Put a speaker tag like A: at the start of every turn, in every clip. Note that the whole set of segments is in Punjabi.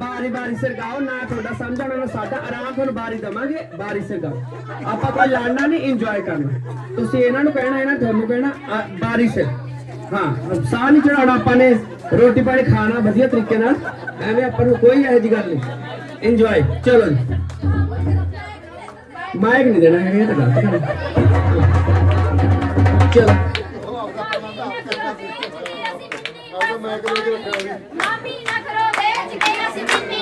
A: ਬਾਰੀ ਬਾਰੀ ਗਾਓ ਨਾ ਤੁਹਾਡਾ ਸਮਝਣਾ ਨਾ ਸਾਡਾ ਆਰਾਮ ਤੁਹਾਨੂੰ ਬਾਰੀ ਦਵਾਂਗੇ ਬਾਰੀ ਗਾਓ ਆਪਾਂ ਕੋਈ ਲੜਨਾ ਨਹੀਂ ਇੰਜੋਏ ਕਰਨਾ। ਤੁਸੀਂ ਇਹਨਾਂ ਨੂੰ ਕਹਿਣਾ ਇਹਨਾਂ ਤੁਹਾਨੂੰ ਕਹਿਣਾ ਆ, ਬਾਰੀ ਸਿਰ। ਹਾਂ ਸਾਹ ਨਹੀਂ ਚੜਾਉਣਾ ਆਪਾਂ ਨੇ। ਰੋਟੀ ਪਾਣੀ ਖਾਣਾ ਵਧੀਆ ਤਰੀਕੇ ਨਾਲ, ਐਵੇਂ ਆਪਾਂ ਨੂੰ ਕੋਈ ਇਹੋ ਜਿਹੀ ਗੱਲ ਨਹੀਂ। ਇੰਜੋਏ ਚਲੋ ਜੀ। ਮਾਈਕ ਨਹੀਂ ਦੇਣਾ ਹੈਗਾ, ਇਹ ਤਾਂ ਗਲਤ ਗੱਲ ਹੈ। ਚਲੋ।
B: ਮਾਮੀ ਨਾ ਕਰੋ ਵੇਚ ਕੇ ਅਸੀਂ ਜਿੰਨੀ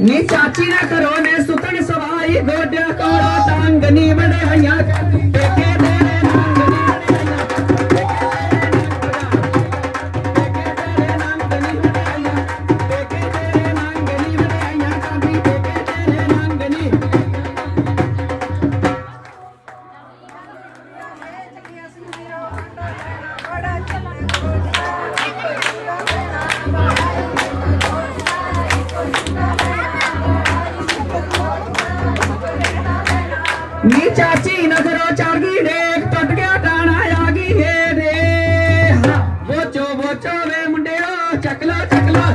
B: ਨੀ
A: ਚਾਚੀ ਨਾ ਕਰੋ ਨੇ ਸੁਤਣ ਸਵਾਈ ਗੋਡਿਆ ਕੋੜਾ ਟੰਗ ਨੀ ਬੜੇ ਨੀ ਚਾਚੀ ਨਜ਼ਰੋਂ ਚੜ ਗਈ ਦੇਖ ਟੁੱਟ ਗਿਆ ਟਾਣਾ ਆ ਗਈ ਏ ਰੇ ਬੋਚੋ ਬੋਚੋ ਵੇ ਮੁੰਡਿਓ ਚੱਕਲਾ ਚੱਕਲਾ